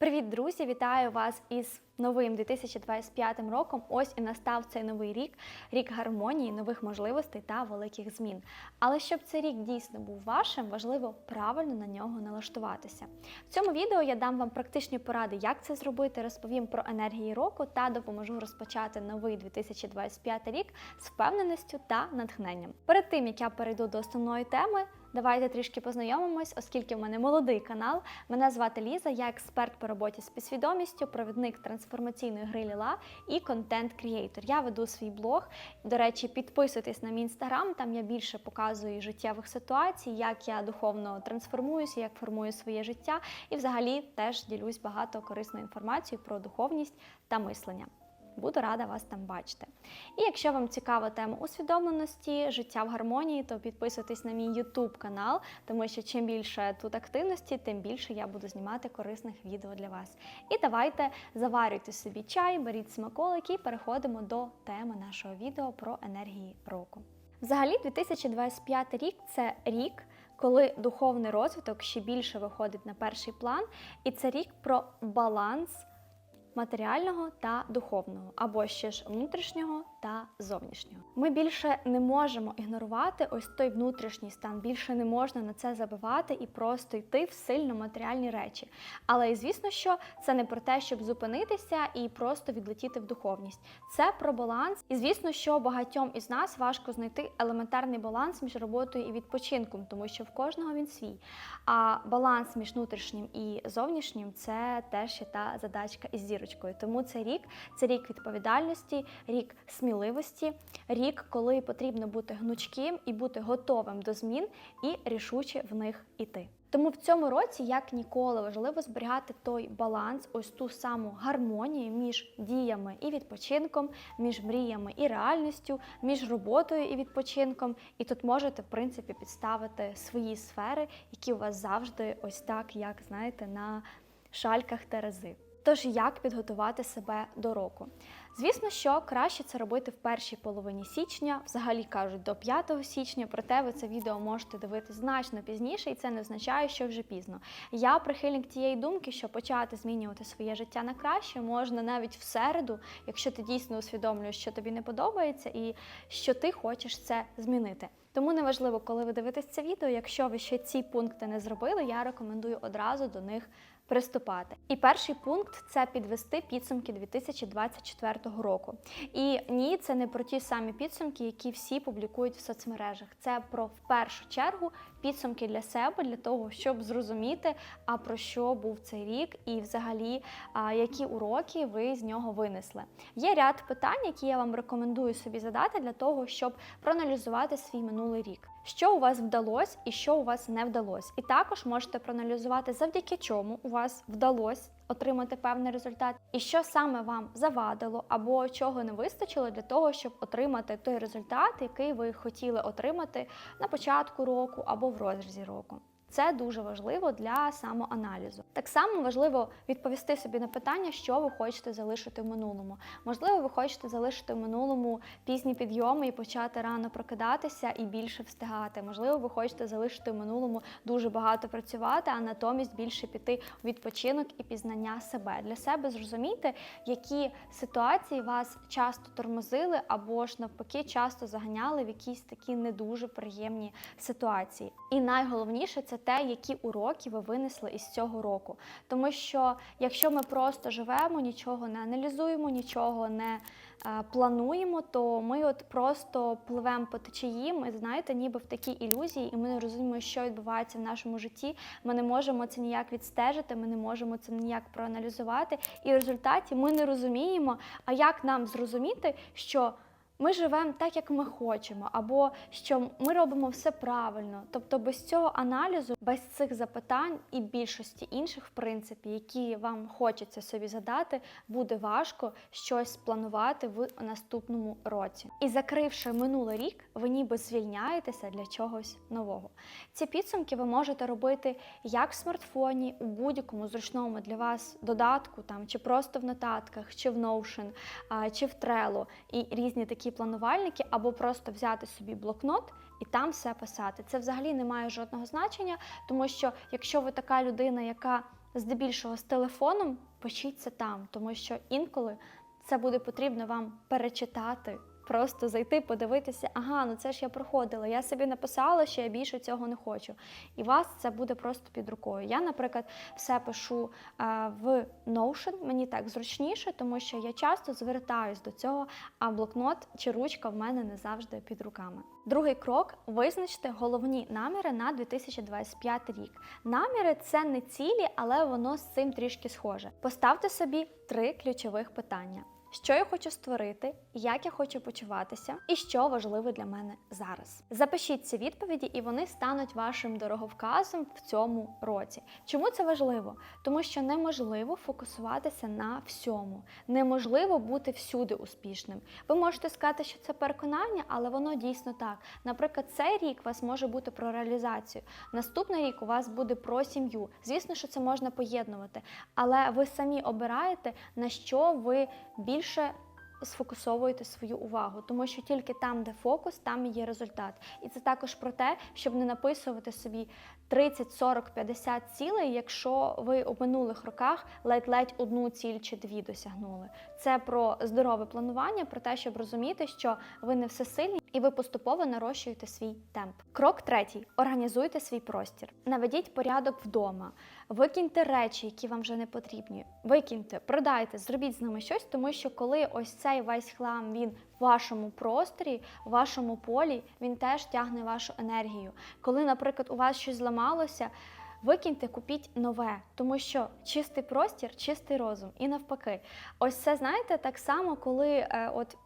Привіт, друзі! Вітаю вас із новим 2025 роком. Ось і настав цей новий рік, рік гармонії, нових можливостей та великих змін. Але щоб цей рік дійсно був вашим, важливо правильно на нього налаштуватися. В цьому відео я дам вам практичні поради, як це зробити, розповім про енергії року та допоможу розпочати новий 2025 рік з впевненістю та натхненням. Перед тим як я перейду до основної теми. Давайте трішки познайомимось, оскільки в мене молодий канал. Мене звати Ліза, я експерт по роботі з підсвідомістю, провідник трансформаційної гри Ліла і контент-крієйтор. Я веду свій блог. До речі, підписуйтесь на мій інстаграм, там я більше показую життєвих ситуацій, як я духовно трансформуюся, як формую своє життя, і взагалі теж ділюсь багато корисної інформації про духовність та мислення. Буду рада вас там бачити. І якщо вам цікава тема усвідомленості, життя в гармонії, то підписуйтесь на мій YouTube канал, тому що чим більше тут активності, тим більше я буду знімати корисних відео для вас. І давайте заварюйте собі чай, беріть смаколики і переходимо до теми нашого відео про енергії року. Взагалі, 2025 рік це рік. Коли духовний розвиток ще більше виходить на перший план, і це рік про баланс матеріального та духовного, або ще ж внутрішнього та зовнішнього. Ми більше не можемо ігнорувати ось той внутрішній стан, більше не можна на це забивати і просто йти в сильно матеріальні речі. Але і звісно, що це не про те, щоб зупинитися і просто відлетіти в духовність. Це про баланс. І звісно, що багатьом із нас важко знайти елементарний баланс між роботою і відпочинком, тому що в кожного він свій. А баланс між внутрішнім і зовнішнім це теж є та задачка із зірочкою. Тому цей рік це рік відповідальності, рік сміливості, рік, коли потрібно бути гнучким і бути готовим до змін і рішуче в них іти. Тому в цьому році, як ніколи, важливо зберігати той баланс, ось ту саму гармонію між діями і відпочинком, між мріями і реальністю, між роботою і відпочинком. І тут можете, в принципі, підставити свої сфери, які у вас завжди ось так, як знаєте, на шальках Терези. Тож, як підготувати себе до року? Звісно, що краще це робити в першій половині січня, взагалі кажуть до 5 січня, проте ви це відео можете дивитися значно пізніше, і це не означає, що вже пізно. Я прихильник тієї думки, що почати змінювати своє життя на краще можна навіть в середу, якщо ти дійсно усвідомлюєш, що тобі не подобається, і що ти хочеш це змінити. Тому неважливо, коли ви дивитесь це відео, якщо ви ще ці пункти не зробили, я рекомендую одразу до них приступати. І перший пункт це підвести підсумки 2024 року. І ні, це не про ті самі підсумки, які всі публікують в соцмережах. Це про в першу чергу підсумки для себе, для того, щоб зрозуміти, а про що був цей рік, і взагалі які уроки ви з нього винесли. Є ряд питань, які я вам рекомендую собі задати для того, щоб проаналізувати свій минулий рік. Що у вас вдалося і що у вас не вдалося. І також можете проаналізувати, завдяки чому у вас вдалося отримати певний результат, і що саме вам завадило, або чого не вистачило для того, щоб отримати той результат, який ви хотіли отримати на початку року або в розрізі року. Це дуже важливо для самоаналізу. Так само важливо відповісти собі на питання, що ви хочете залишити в минулому. Можливо, ви хочете залишити в минулому пізні підйоми і почати рано прокидатися і більше встигати. Можливо, ви хочете залишити в минулому дуже багато працювати, а натомість більше піти у відпочинок і пізнання себе. Для себе зрозуміти, які ситуації вас часто тормозили або ж навпаки часто заганяли в якісь такі не дуже приємні ситуації. І найголовніше це те, які уроки ви винесли із цього року. Тому що якщо ми просто живемо, нічого не аналізуємо, нічого не е, плануємо, то ми от просто пливемо по течії, ми знаєте, ніби в такій ілюзії, і ми не розуміємо, що відбувається в нашому житті. Ми не можемо це ніяк відстежити, ми не можемо це ніяк проаналізувати. І в результаті ми не розуміємо, а як нам зрозуміти, що ми живемо так, як ми хочемо, або що ми робимо все правильно. Тобто без цього аналізу, без цих запитань і більшості інших, в принципі, які вам хочеться собі задати, буде важко щось планувати в наступному році. І закривши минулий рік, ви ніби звільняєтеся для чогось нового. Ці підсумки ви можете робити як в смартфоні, у будь-якому зручному для вас додатку, там чи просто в нотатках, чи в Notion, чи в Trello, і різні такі планувальники, або просто взяти собі блокнот і там все писати. Це взагалі не має жодного значення, тому що якщо ви така людина, яка здебільшого з телефоном, пишіть це там, тому що інколи це буде потрібно вам перечитати. Просто зайти, подивитися, ага, ну це ж я проходила. Я собі написала, що я більше цього не хочу. І вас це буде просто під рукою. Я, наприклад, все пишу е, в Notion, мені так зручніше, тому що я часто звертаюсь до цього, а блокнот чи ручка в мене не завжди під руками. Другий крок визначте головні наміри на 2025 рік. Наміри це не цілі, але воно з цим трішки схоже. Поставте собі три ключових питання. Що я хочу створити, як я хочу почуватися, і що важливо для мене зараз. Запишіть ці відповіді, і вони стануть вашим дороговказом в цьому році. Чому це важливо? Тому що неможливо фокусуватися на всьому, неможливо бути всюди успішним. Ви можете сказати, що це переконання, але воно дійсно так. Наприклад, цей рік у вас може бути про реалізацію. Наступний рік у вас буде про сім'ю. Звісно, що це можна поєднувати, але ви самі обираєте на що ви більше більше сфокусовуєте свою увагу, тому що тільки там, де фокус, там і є результат. І це також про те, щоб не написувати собі 30, 40, 50 цілей, якщо ви у минулих роках ледь-ледь одну ціль чи дві досягнули. Це про здорове планування, про те, щоб розуміти, що ви не всесильні і ви поступово нарощуєте свій темп. Крок третій: організуйте свій простір. Наведіть порядок вдома, викиньте речі, які вам вже не потрібні. Викиньте, продайте, зробіть з ними щось, тому що коли ось цей весь хлам він вашому просторі, вашому полі, він теж тягне вашу енергію. Коли, наприклад, у вас щось зламалося. Викиньте, купіть нове, тому що чистий простір, чистий розум. І навпаки, ось це знаєте так само, коли е, от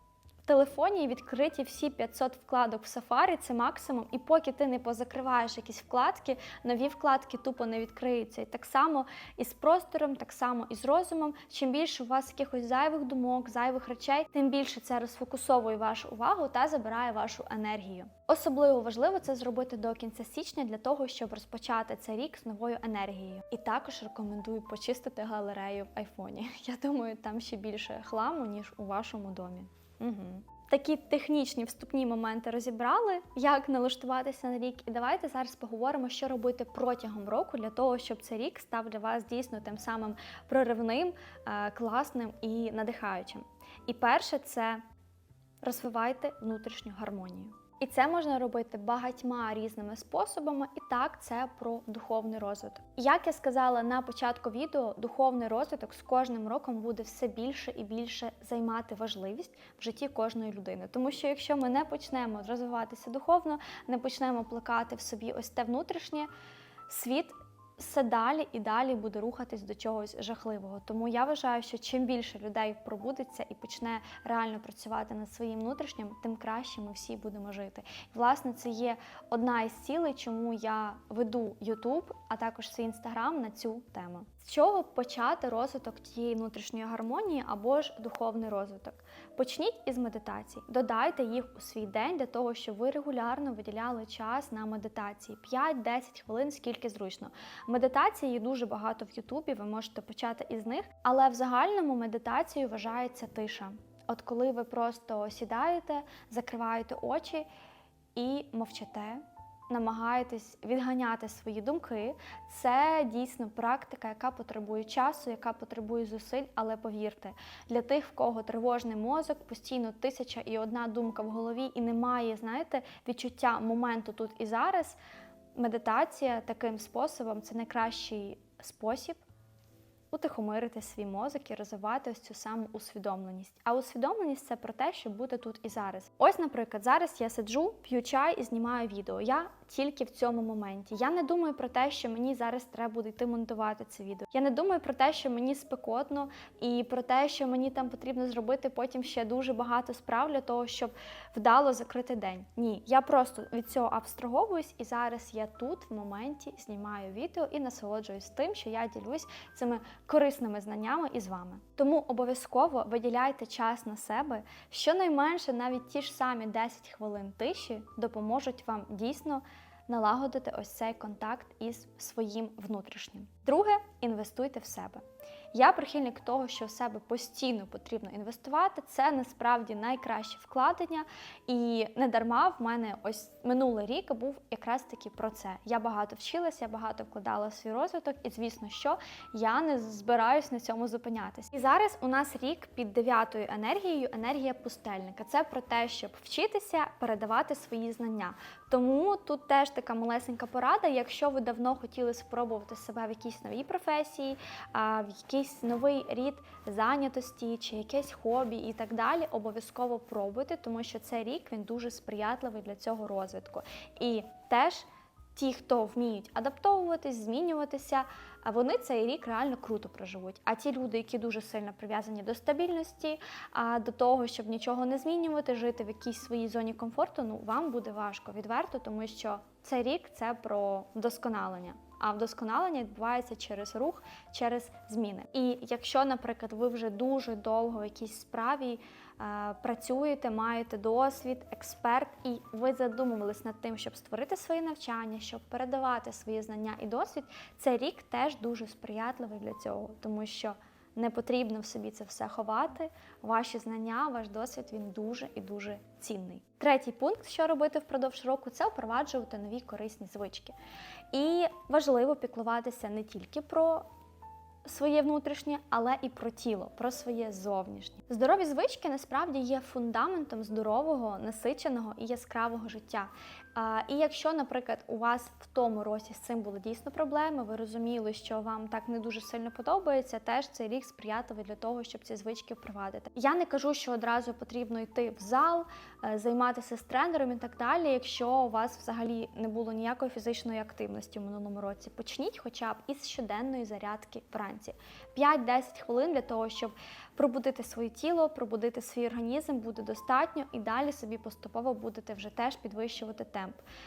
телефоні відкриті всі 500 вкладок в Safari, це максимум. І поки ти не позакриваєш якісь вкладки, нові вкладки тупо не відкриються. І так само і з простором, так само і з розумом. Чим більше у вас якихось зайвих думок, зайвих речей, тим більше це розфокусовує вашу увагу та забирає вашу енергію. Особливо важливо це зробити до кінця січня для того, щоб розпочати цей рік з новою енергією. І також рекомендую почистити галерею в айфоні. Я думаю, там ще більше хламу ніж у вашому домі. Угу. Такі технічні вступні моменти розібрали, як налаштуватися на рік. І давайте зараз поговоримо, що робити протягом року для того, щоб цей рік став для вас дійсно тим самим проривним, е, класним і надихаючим. І перше це розвивайте внутрішню гармонію. І це можна робити багатьма різними способами, і так це про духовний розвиток. Як я сказала на початку відео, духовний розвиток з кожним роком буде все більше і більше займати важливість в житті кожної людини. Тому що якщо ми не почнемо розвиватися духовно, не почнемо плекати в собі ось те внутрішнє світ все далі і далі буде рухатись до чогось жахливого. Тому я вважаю, що чим більше людей пробудеться і почне реально працювати над своїм внутрішнім, тим краще ми всі будемо жити. І, власне, це є одна із цілей, чому я веду YouTube, а також свій інстаграм на цю тему. З чого почати розвиток тієї внутрішньої гармонії або ж духовний розвиток? Почніть із медитацій, додайте їх у свій день для того, щоб ви регулярно виділяли час на медитації 5-10 хвилин, скільки зручно. Медитації дуже багато в Ютубі, ви можете почати із них, але в загальному медитацією вважається тиша. От коли ви просто сідаєте, закриваєте очі і мовчите намагаєтесь відганяти свої думки, це дійсно практика, яка потребує часу, яка потребує зусиль, але повірте, для тих, в кого тривожний мозок, постійно тисяча і одна думка в голові, і немає, знаєте, відчуття моменту тут і зараз. Медитація таким способом це найкращий спосіб утихомирити свій мозок і розвивати ось цю саму усвідомленість. А усвідомленість це про те, щоб бути тут і зараз. Ось, наприклад, зараз я сиджу, п'ю чай і знімаю відео. Я тільки в цьому моменті. Я не думаю про те, що мені зараз треба буде йти монтувати це відео. Я не думаю про те, що мені спекотно, і про те, що мені там потрібно зробити потім ще дуже багато справ для того, щоб вдало закрити день. Ні, я просто від цього абстраговуюсь, і зараз я тут в моменті знімаю відео і насолоджуюсь тим, що я ділюсь цими корисними знаннями із вами. Тому обов'язково виділяйте час на себе, щонайменше навіть ті ж самі 10 хвилин тиші допоможуть вам дійсно налагодити ось цей контакт із своїм внутрішнім. Друге, інвестуйте в себе. Я прихильник того, що в себе постійно потрібно інвестувати. Це насправді найкраще вкладення. І не дарма в мене ось минулий рік був якраз таки про це. Я багато вчилася, я багато вкладала в свій розвиток, і звісно, що я не збираюсь на цьому зупинятись. І зараз у нас рік під дев'ятою енергією, енергія пустельника. Це про те, щоб вчитися передавати свої знання. Тому тут теж така малесенька порада. Якщо ви давно хотіли спробувати себе в якійсь новій професії, в якийсь новий рід зайнятості чи якесь хобі і так далі, обов'язково пробуйте, тому що цей рік він дуже сприятливий для цього розвитку. І теж ті, хто вміють адаптовуватись, змінюватися, вони цей рік реально круто проживуть. А ті люди, які дуже сильно прив'язані до стабільності, до того, щоб нічого не змінювати, жити в якійсь своїй зоні комфорту, ну вам буде важко відверто, тому що цей рік це про вдосконалення. А вдосконалення відбувається через рух, через зміни. І якщо, наприклад, ви вже дуже довго в якійсь справі е, працюєте, маєте досвід, експерт, і ви задумувались над тим, щоб створити свої навчання, щоб передавати свої знання і досвід, цей рік теж дуже сприятливий для цього, тому що не потрібно в собі це все ховати. Ваші знання, ваш досвід він дуже і дуже цінний. Третій пункт, що робити впродовж року, це впроваджувати нові корисні звички. І важливо піклуватися не тільки про своє внутрішнє, але і про тіло, про своє зовнішнє. Здорові звички насправді є фундаментом здорового, насиченого і яскравого життя. А, І якщо, наприклад, у вас в тому році з цим були дійсно проблеми, ви розуміли, що вам так не дуже сильно подобається, теж цей рік сприятливий для того, щоб ці звички впровадити. Я не кажу, що одразу потрібно йти в зал, е, займатися з тренером і так далі. Якщо у вас взагалі не було ніякої фізичної активності в минулому році, почніть хоча б із щоденної зарядки вранці. 5-10 хвилин для того, щоб пробудити своє тіло, пробудити свій організм буде достатньо, і далі собі поступово будете вже теж підвищувати темп.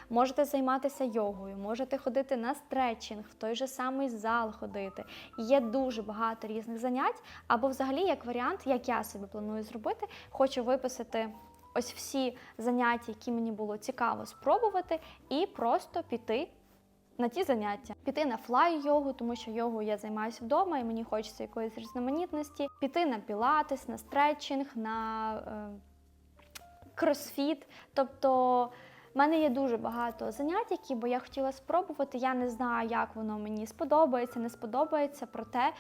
Можете займатися йогою, можете ходити на стретчинг, в той же самий зал ходити. Є дуже багато різних занять, або взагалі, як варіант, як я собі планую зробити, хочу виписати. Ось всі заняття, які мені було цікаво спробувати, і просто піти на ті заняття, піти на флай-йогу, тому що йогу я займаюся вдома, і мені хочеться якоїсь різноманітності, піти на пілатес, на стретчинг, на е, кросфіт. Тобто в мене є дуже багато занять, які би я хотіла спробувати. Я не знаю, як воно мені сподобається, не сподобається, проте.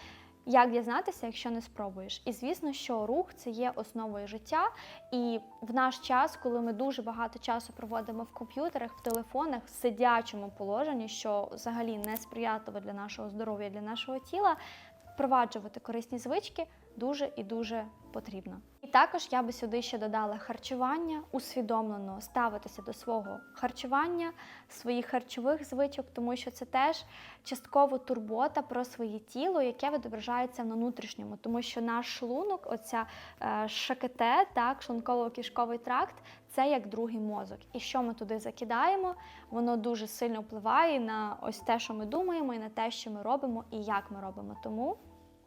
Як дізнатися, якщо не спробуєш? І звісно, що рух це є основою життя. І в наш час, коли ми дуже багато часу проводимо в комп'ютерах, в телефонах, в сидячому положенні, що взагалі не сприятливо для нашого здоров'я, для нашого тіла, впроваджувати корисні звички дуже і дуже потрібно. І також я би сюди ще додала харчування, усвідомлено ставитися до свого харчування, своїх харчових звичок, тому що це теж частково турбота про своє тіло, яке відображається на внутрішньому, тому що наш шлунок, оця е, ШКТ, так, шлунково-кишковий тракт, це як другий мозок. І що ми туди закидаємо, воно дуже сильно впливає на ось те, що ми думаємо, і на те, що ми робимо, і як ми робимо. Тому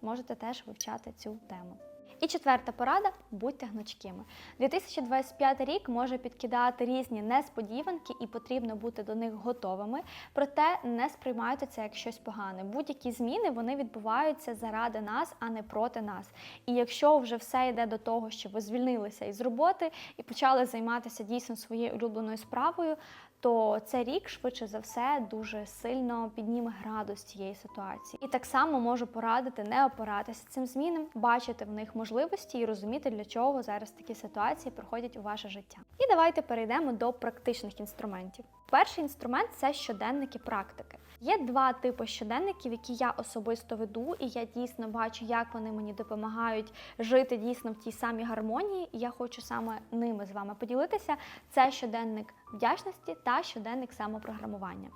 можете теж вивчати цю тему. І четверта порада будьте гнучкими. 2025 рік може підкидати різні несподіванки, і потрібно бути до них готовими. Проте не сприймайте це як щось погане. Будь-які зміни вони відбуваються заради нас, а не проти нас. І якщо вже все йде до того, що ви звільнилися із роботи і почали займатися дійсно своєю улюбленою справою, то цей рік швидше за все дуже сильно підніме градус цієї ситуації. І так само можу порадити не опиратися цим змінам, бачити в них можливості і розуміти, для чого зараз такі ситуації приходять у ваше життя. І давайте перейдемо до практичних інструментів. Перший інструмент це щоденники практики. Є два типи щоденників, які я особисто веду, і я дійсно бачу, як вони мені допомагають жити дійсно в тій самій гармонії. І я хочу саме ними з вами поділитися. Це щоденник вдячності та щоденник самопрограмування.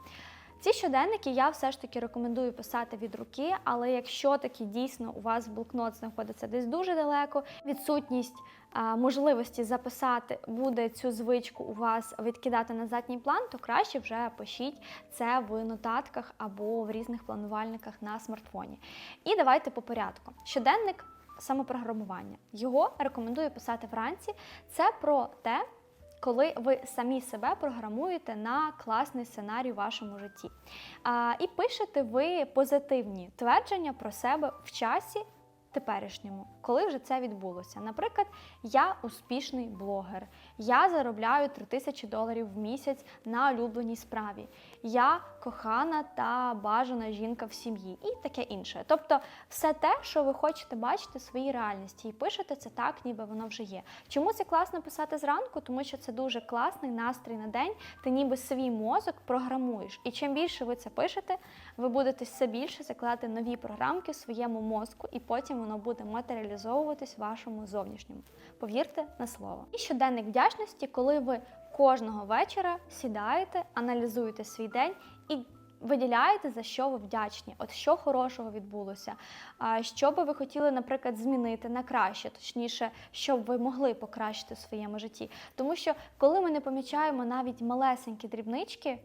Ці щоденники я все ж таки рекомендую писати від руки, але якщо таки дійсно у вас блокнот знаходиться десь дуже далеко, відсутність можливості записати буде цю звичку у вас відкидати на задній план, то краще вже пишіть це в нотатках або в різних планувальниках на смартфоні. І давайте по порядку. Щоденник самопрограмування. Його рекомендую писати вранці. Це про те коли ви самі себе програмуєте на класний сценарій у вашому житті. А, І пишете ви позитивні твердження про себе в часі теперішньому, коли вже це відбулося. Наприклад, я успішний блогер, я заробляю 3000 доларів в місяць на улюбленій справі, я кохана та бажана жінка в сім'ї і таке інше. Тобто, все те, що ви хочете бачити в своїй реальності, і пишете це так, ніби воно вже є. Чому це класно писати зранку? Тому що це дуже класний настрій на день. Ти ніби свій мозок програмуєш. І чим більше ви це пишете, ви будете все більше закладати нові програмки в своєму мозку, і потім воно буде матеріалізовуватись в вашому зовнішньому. Повірте на слово. І щоденник вдячності, коли ви кожного вечора сідаєте, аналізуєте свій день і. Виділяєте, за що ви вдячні, от що хорошого відбулося, що би ви хотіли, наприклад, змінити на краще, точніше, що б ви могли покращити в своєму житті. Тому що коли ми не помічаємо навіть малесенькі дрібнички,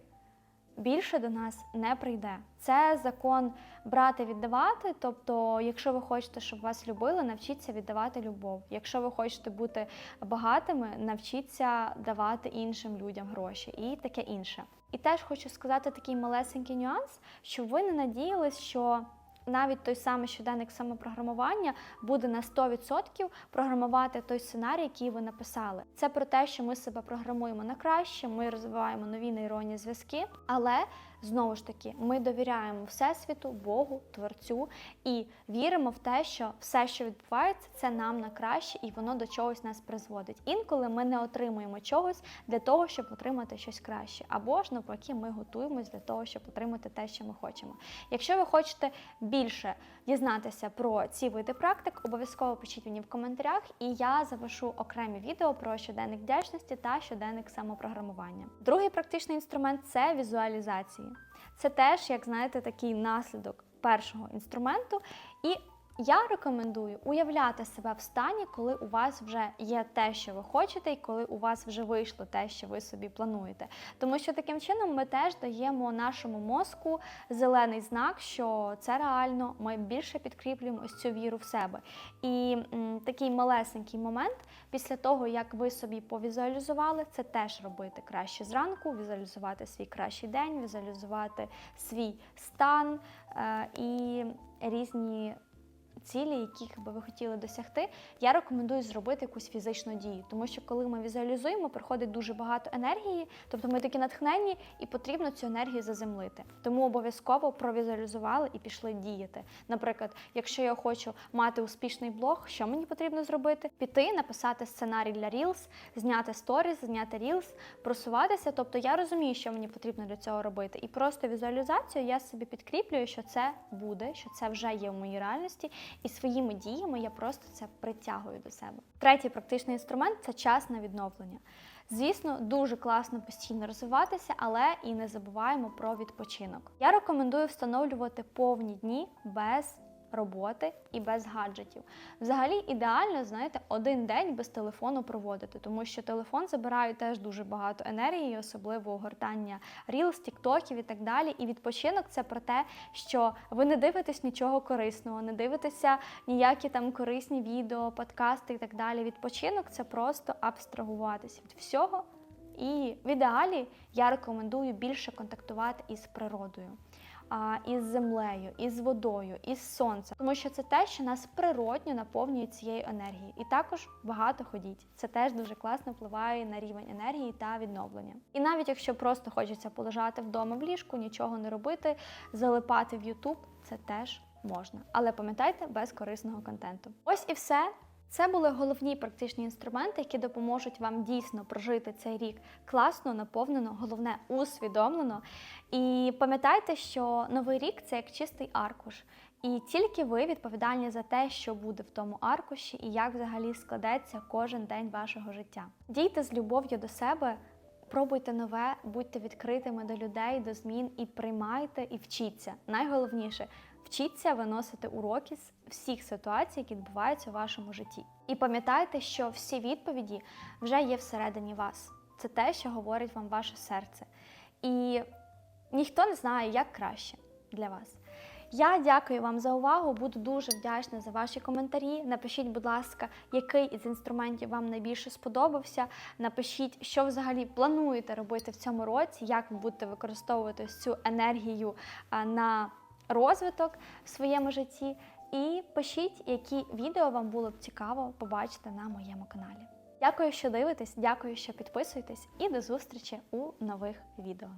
більше до нас не прийде. Це закон брати віддавати. Тобто, якщо ви хочете, щоб вас любили, навчіться віддавати любов. Якщо ви хочете бути багатими, навчіться давати іншим людям гроші і таке інше. І теж хочу сказати такий малесенький нюанс, щоб ви не надіялись, що навіть той самий щоденник самопрограмування буде на 100% програмувати той сценарій, який ви написали. Це про те, що ми себе програмуємо на краще, ми розвиваємо нові нейронні зв'язки, але знову ж таки ми довіряємо Всесвіту, Богу, Творцю і віримо в те, що все, що відбувається, це нам на краще, і воно до чогось нас призводить. Інколи ми не отримуємо чогось для того, щоб отримати щось краще, або ж навпаки, ми готуємось для того, щоб отримати те, що ми хочемо. Якщо ви хочете більше дізнатися про ці види практик, обов'язково пишіть мені в коментарях, і я завершу окремі відео про щоденник вдячності та щоденник самопрограмування. Другий практичний інструмент це візуалізації. Це теж, як знаєте, такий наслідок першого інструменту. І я рекомендую уявляти себе в стані, коли у вас вже є те, що ви хочете, і коли у вас вже вийшло те, що ви собі плануєте. Тому що таким чином ми теж даємо нашому мозку зелений знак, що це реально, ми більше підкріплюємо ось цю віру в себе. І м, такий малесенький момент після того, як ви собі повізуалізували, це теж робити краще зранку, візуалізувати свій кращий день, візуалізувати свій стан е, і різні цілі, яких би ви хотіли досягти, я рекомендую зробити якусь фізичну дію, тому що коли ми візуалізуємо, приходить дуже багато енергії, тобто ми такі натхненні, і потрібно цю енергію заземлити. Тому обов'язково провізуалізували і пішли діяти. Наприклад, якщо я хочу мати успішний блог, що мені потрібно зробити? Піти, написати сценарій для Reels, зняти сторіс, зняти Reels, просуватися. Тобто я розумію, що мені потрібно для цього робити. І просто візуалізацію я собі підкріплюю, що це буде, що це вже є в моїй реальності. І своїми діями я просто це притягую до себе. Третій практичний інструмент це час на відновлення. Звісно, дуже класно постійно розвиватися, але і не забуваємо про відпочинок. Я рекомендую встановлювати повні дні без роботи і без гаджетів. Взагалі, ідеально, знаєте, один день без телефону проводити, тому що телефон забирає теж дуже багато енергії, особливо гортання рілс, тіктоків і так далі. І відпочинок це про те, що ви не дивитесь нічого корисного, не дивитеся ніякі там корисні відео, подкасти і так далі. Відпочинок це просто абстрагуватися від всього. І в ідеалі я рекомендую більше контактувати із природою, із землею, із водою, із сонцем, тому що це те, що нас природньо наповнює цією енергією. І також багато ходіть. Це теж дуже класно впливає на рівень енергії та відновлення. І навіть якщо просто хочеться полежати вдома в ліжку, нічого не робити, залипати в YouTube, це теж можна. Але пам'ятайте, без корисного контенту. Ось і все. Це були головні практичні інструменти, які допоможуть вам дійсно прожити цей рік класно, наповнено, головне усвідомлено. І пам'ятайте, що новий рік це як чистий аркуш. І тільки ви відповідальні за те, що буде в тому аркуші, і як взагалі складеться кожен день вашого життя. Дійте з любов'ю до себе. Пробуйте нове, будьте відкритими до людей, до змін і приймайте і вчіться. Найголовніше вчіться виносити уроки з всіх ситуацій, які відбуваються у вашому житті. І пам'ятайте, що всі відповіді вже є всередині вас. Це те, що говорить вам ваше серце. І ніхто не знає, як краще для вас. Я дякую вам за увагу. Буду дуже вдячна за ваші коментарі. Напишіть, будь ласка, який із інструментів вам найбільше сподобався. Напишіть, що взагалі плануєте робити в цьому році, як ви будете використовувати цю енергію на розвиток в своєму житті. і пишіть, які відео вам було б цікаво побачити на моєму каналі. Дякую, що дивитесь, дякую, що підписуєтесь, і до зустрічі у нових відео.